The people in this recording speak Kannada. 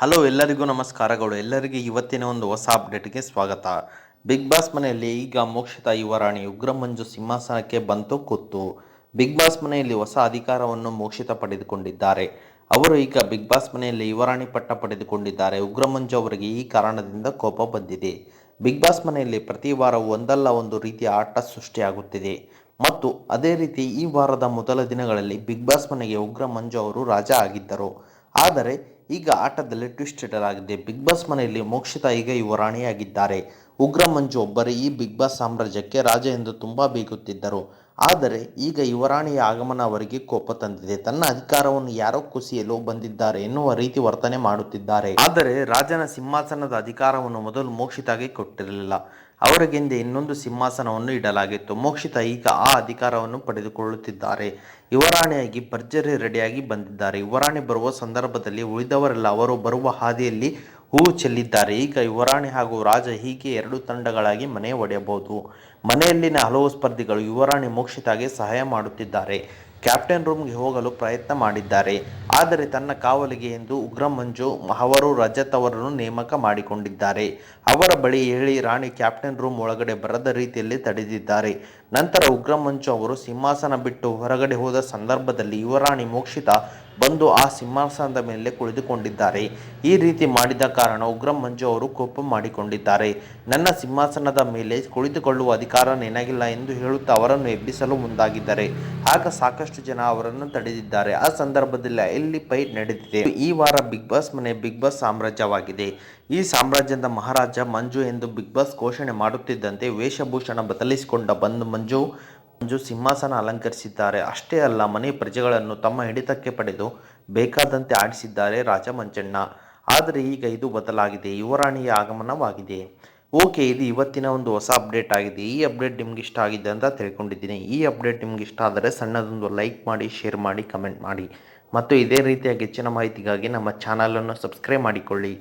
ಹಲೋ ಎಲ್ಲರಿಗೂ ನಮಸ್ಕಾರಗಳು ಎಲ್ಲರಿಗೂ ಇವತ್ತಿನ ಒಂದು ಹೊಸ ಅಪ್ಡೇಟ್ಗೆ ಸ್ವಾಗತ. ಬಿಗ್ ಬಾಸ್ ಮನೆಯಲ್ಲಿ ಈಗ ಮೋಕ್ಷಿತ ಯುವರಾಣಿ ಉಗ್ರ ಮಂಜು ಸಿಂಹಾಸನಕ್ಕೆ ಬಂತು ಕೂತು. ಬಿಗ್ ಬಾಸ್ ಮನೆಯಲ್ಲಿ ಹೊಸ ಅಧಿಕಾರವನ್ನು ಮೋಕ್ಷಿತ ಪಡೆದುಕೊಂಡಿದ್ದಾರೆ. ಅವರು ಈಗ ಬಿಗ್ ಬಾಸ್ ಮನೆಯಲ್ಲಿ ಯುವರಾಣಿ ಪಟ್ಟ ಪಡೆದುಕೊಂಡಿದ್ದಾರೆ. ಉಗ್ರಮಂಜು ಅವರಿಗೆ ಈ ಕಾರಣದಿಂದ ಕೋಪ ಬಂದಿದೆ. ಬಿಗ್ ಬಾಸ್ ಮನೆಯಲ್ಲಿ ಪ್ರತಿ ವಾರವೂ ಒಂದಲ್ಲ ಒಂದು ರೀತಿಯ ಆಟ ಸೃಷ್ಟಿಯಾಗುತ್ತಿದೆ. ಮತ್ತು ಅದೇ ರೀತಿ ಈ ವಾರದ ಮೊದಲ ದಿನಗಳಲ್ಲಿ ಬಿಗ್ ಬಾಸ್ ಮನೆಗೆ ಉಗ್ರ ಮಂಜು ಅವರು ರಾಜ ಆಗಿದ್ದರು. ಆದರೆ ಈಗ ಆಟದಲ್ಲಿ ಟ್ವಿಸ್ಟ್ ಇಡಲಾಗಿದೆ ಬಿಗ್ ಬಾಸ್ ಮನೆಯಲ್ಲಿ ಮೋಕ್ಷಿತಾ ಈಗ ಯುವರಾಣಿಯಾಗಿದ್ದಾರೆ ಉಗ್ರ ಮಂಜು ಒಬ್ಬರೇ ಈ ಬಿಗ್ ಬಾಸ್ ಸಾಮ್ರಾಜ್ಯಕ್ಕೆ ರಾಜ ಎಂದು ತುಂಬಾ ಬೀಗುತ್ತಿದ್ದರು. ಆದರೆ ಈಗ ಯುವರಾಣಿಯ ಆಗಮನ ಅವರಿಗೆ ಕೋಪ ತಂದಿದೆ. ತನ್ನ ಅಧಿಕಾರವನ್ನು ಯಾರೋ ಕುಸಿಯಲು ಬಂದಿದ್ದಾರೆ ಎನ್ನುವ ರೀತಿ ವರ್ತನೆ ಮಾಡುತ್ತಿದ್ದಾರೆ. ಆದರೆ ರಾಜನ ಸಿಂಹಾಸನದ ಅಧಿಕಾರವನ್ನು ಮೊದಲು ಮೋಕ್ಷಿತಾಗೆ ಕೊಟ್ಟಿರಲಿಲ್ಲ. ಅವರಿಗೆಂದೇ ಇನ್ನೊಂದು ಸಿಂಹಾಸನವನ್ನು ಇಡಲಾಗಿತ್ತು. ಮೋಕ್ಷಿತ ಈಗ ಆ ಅಧಿಕಾರವನ್ನು ಪಡೆದುಕೊಳ್ಳುತ್ತಿದ್ದಾರೆ. ಯುವರಾಣಿಯಾಗಿ ಭರ್ಜರಿ ರೆಡಿಯಾಗಿ ಬಂದಿದ್ದಾರೆ. ಯುವರಾಣಿ ಬರುವ ಸಂದರ್ಭದಲ್ಲಿ ಉಳಿದವರೆಲ್ಲ ಅವರು ಬರುವ ಹಾದಿಯಲ್ಲಿ ಹೂವು ಚೆಲ್ಲಿದ್ದಾರೆ. ಈಗ ಯುವರಾಣಿ ಹಾಗೂ ರಾಜ ಹೀಗೆ ಎರಡು ತಂಡಗಳಾಗಿ ಮನೆ ಒಡೆಯಬಹುದು. ಮನೆಯಲ್ಲಿನ ಹಲವು ಸ್ಪರ್ಧಿಗಳು ಯುವರಾಣಿ ಮೋಕ್ಷಿತಾಗೆ ಸಹಾಯ ಮಾಡುತ್ತಿದ್ದಾರೆ. ಕ್ಯಾಪ್ಟನ್ ರೂಮ್ಗೆ ಹೋಗಲು ಪ್ರಯತ್ನ ಮಾಡಿದ್ದಾರೆ. ಆದರೆ ತನ್ನ ಕಾವಲಿಗೆ ಎಂದು ಉಗ್ರ ಮಂಜು ಅವರು ರಜತ್ ಅವರನ್ನು ನೇಮಕ ಮಾಡಿಕೊಂಡಿದ್ದಾರೆ. ಅವರ ಬಳಿ ಹೇಳಿ ರಾಣಿ ಕ್ಯಾಪ್ಟನ್ ರೂಮ್ ಒಳಗಡೆ ಬರದ ರೀತಿಯಲ್ಲಿ ತಡೆದಿದ್ದಾರೆ. ನಂತರ ಉಗ್ರ ಮಂಜು ಅವರು ಸಿಂಹಾಸನ ಬಿಟ್ಟು ಹೊರಗಡೆ ಹೋದ ಸಂದರ್ಭದಲ್ಲಿ ಯುವರಾಣಿ ಮೋಕ್ಷಿತ ಬಂದು ಆ ಸಿಂಹಾಸನದ ಮೇಲೆ ಕುಳಿತುಕೊಂಡಿದ್ದಾರೆ. ಈ ರೀತಿ ಮಾಡಿದ ಕಾರಣ ಉಗ್ರ ಮಂಜು ಅವರು ಕೋಪ ಮಾಡಿಕೊಂಡಿದ್ದಾರೆ. ನನ್ನ ಸಿಂಹಾಸನದ ಮೇಲೆ ಕುಳಿತುಕೊಳ್ಳುವ ಅಧಿಕಾರ ನಿನಗಿಲ್ಲ ಎಂದು ಹೇಳುತ್ತಾ ಅವರನ್ನು ಎಬ್ಬಿಸಲು ಮುಂದಾಗಿದ್ದಾರೆ. ಆಗ ಸಾಕಷ್ಟು ಜನ ಅವರನ್ನು ತಡೆದಿದ್ದಾರೆ. ಆ ಸಂದರ್ಭದಲ್ಲಿ ಎಲ್ಲಿ ಫೈಟ್ ನಡೆದಿದೆ. ಈ ವಾರ ಬಿಗ್ ಬಾಸ್ ಮನೆ ಬಿಗ್ ಬಾಸ್ ಸಾಮ್ರಾಜ್ಯವಾಗಿದೆ. ಈ ಸಾಮ್ರಾಜ್ಯದ ಮಹಾರಾಜ ಮಂಜು ಎಂದು ಬಿಗ್ ಬಾಸ್ ಘೋಷಣೆ ಮಾಡುತ್ತಿದ್ದಂತೆ ವೇಷಭೂಷಣ ಬದಲಿಸಿಕೊಂಡ ಬಂದು ಮಂಜು ಮಂಜು ಸಿಂಹಾಸನ ಅಲಂಕರಿಸಿದ್ದಾರೆ. ಅಷ್ಟೇ ಅಲ್ಲ, ಮನೆ ಪ್ರಜೆಗಳನ್ನು ತಮ್ಮ ಹಿಡಿತಕ್ಕೆ ಪಡೆದು ಬೇಕಾದಂತೆ ಆಡಿಸಿದ್ದಾರೆ ರಾಜ ಮಂಜಣ್ಣ ಆದರೆ ಈಗ ಇದು ಬದಲಾಗಿದೆ. ಯುವರಾಣಿಯ ಆಗಮನವಾಗಿದೆ. ಓಕೆ, ಇದು ಇವತ್ತಿನ ಒಂದು ಹೊಸ ಅಪ್ಡೇಟ್ ಆಗಿದೆ. ಈ ಅಪ್ಡೇಟ್ ನಿಮ್ಗೆ ಇಷ್ಟ ಆಗಿದೆ ಅಂತ ತಿಳ್ಕೊಂಡಿದ್ದೀನಿ. ಈ ಅಪ್ಡೇಟ್ ನಿಮ್ಗೆ ಇಷ್ಟ ಆದರೆ ಸಣ್ಣದೊಂದು ಲೈಕ್ ಮಾಡಿ, ಶೇರ್ ಮಾಡಿ, ಕಮೆಂಟ್ ಮಾಡಿ. ಮತ್ತು ಇದೇ ರೀತಿಯ ಹೆಚ್ಚಿನ ಮಾಹಿತಿಗಾಗಿ ನಮ್ಮ ಚಾನಲನ್ನು ಸಬ್ಸ್ಕ್ರೈಬ್ ಮಾಡಿಕೊಳ್ಳಿ.